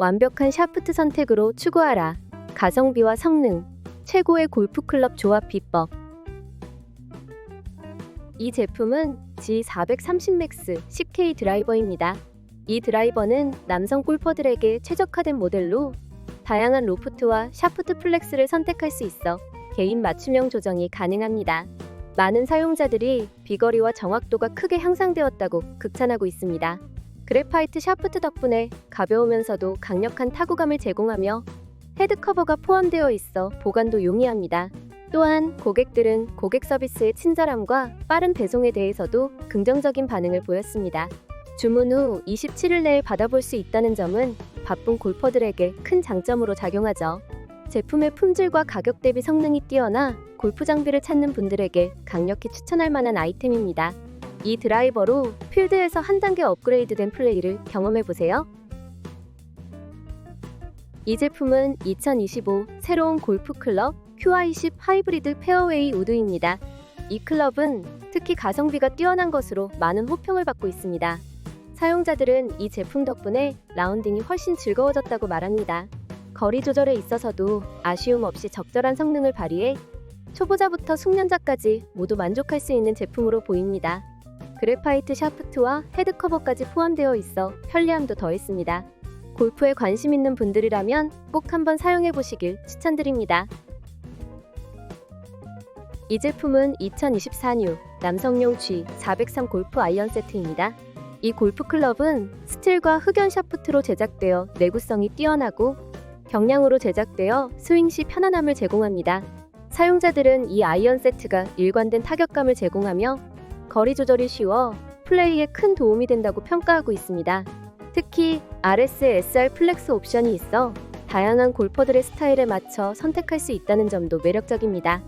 완벽한 샤프트 선택으로 추구하라. 가성비와 성능, 최고의 골프 클럽 조합 비법. 이 제품은 G430max 10K 드라이버입니다. 이 드라이버는 남성 골퍼들에게 최적화된 모델로 다양한 로프트와 샤프트 플렉스를 선택할 수 있어 개인 맞춤형 조정이 가능합니다. 많은 사용자들이 비거리와 정확도가 크게 향상되었다고 극찬하고 있습니다. 그래파이트 샤프트 덕분에 가벼우면서도 강력한 타구감을 제공하며 헤드 커버가 포함되어 있어 보관도 용이합니다. 또한 고객들은 고객 서비스의 친절함과 빠른 배송에 대해서도 긍정적인 반응을 보였습니다. 주문 후 27일 내에 받아볼 수 있다는 점은 바쁜 골퍼들에게 큰 장점으로 작용하죠. 제품의 품질과 가격 대비 성능이 뛰어나 골프 장비를 찾는 분들에게 강력히 추천할 만한 아이템입니다. 이 드라이버로 필드에서 한 단계 업그레이드된 플레이를 경험해 보세요. 이 제품은 2025 새로운 골프 클럽 QI10 하이브리드 페어웨이 우드입니다. 이 클럽은 특히 가성비가 뛰어난 것으로 많은 호평을 받고 있습니다. 사용자들은 이 제품 덕분에 라운딩이 훨씬 즐거워졌다고 말합니다. 거리 조절에 있어서도 아쉬움 없이 적절한 성능을 발휘해 초보자부터 숙련자까지 모두 만족할 수 있는 제품으로 보입니다. 그래파이트 샤프트와 헤드 커버까지 포함되어 있어 편리함도 더했습니다. 골프에 관심 있는 분들이라면 꼭 한번 사용해 보시길 추천드립니다. 이 제품은 2024년 남성용 G403 골프 아이언 세트입니다. 이 골프 클럽은 스틸과 흑연 샤프트로 제작되어 내구성이 뛰어나고 경량으로 제작되어 스윙 시 편안함을 제공합니다. 사용자들은 이 아이언 세트가 일관된 타격감을 제공하며 거리 조절이 쉬워 플레이에 큰 도움이 된다고 평가하고 있습니다. 특히 RSSR 플렉스 옵션이 있어 다양한 골퍼들의 스타일에 맞춰 선택할 수 있다는 점도 매력적입니다.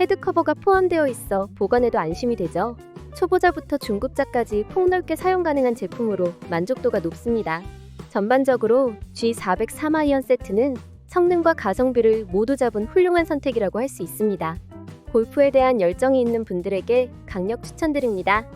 헤드 커버가 포함되어 있어 보관에도 안심이 되죠. 초보자부터 중급자까지 폭넓게 사용 가능한 제품으로 만족도가 높습니다. 전반적으로 G403 아이언 세트는 성능과 가성비를 모두 잡은 훌륭한 선택이라고 할 수 있습니다. 골프에 대한 열정이 있는 분들에게 강력 추천드립니다.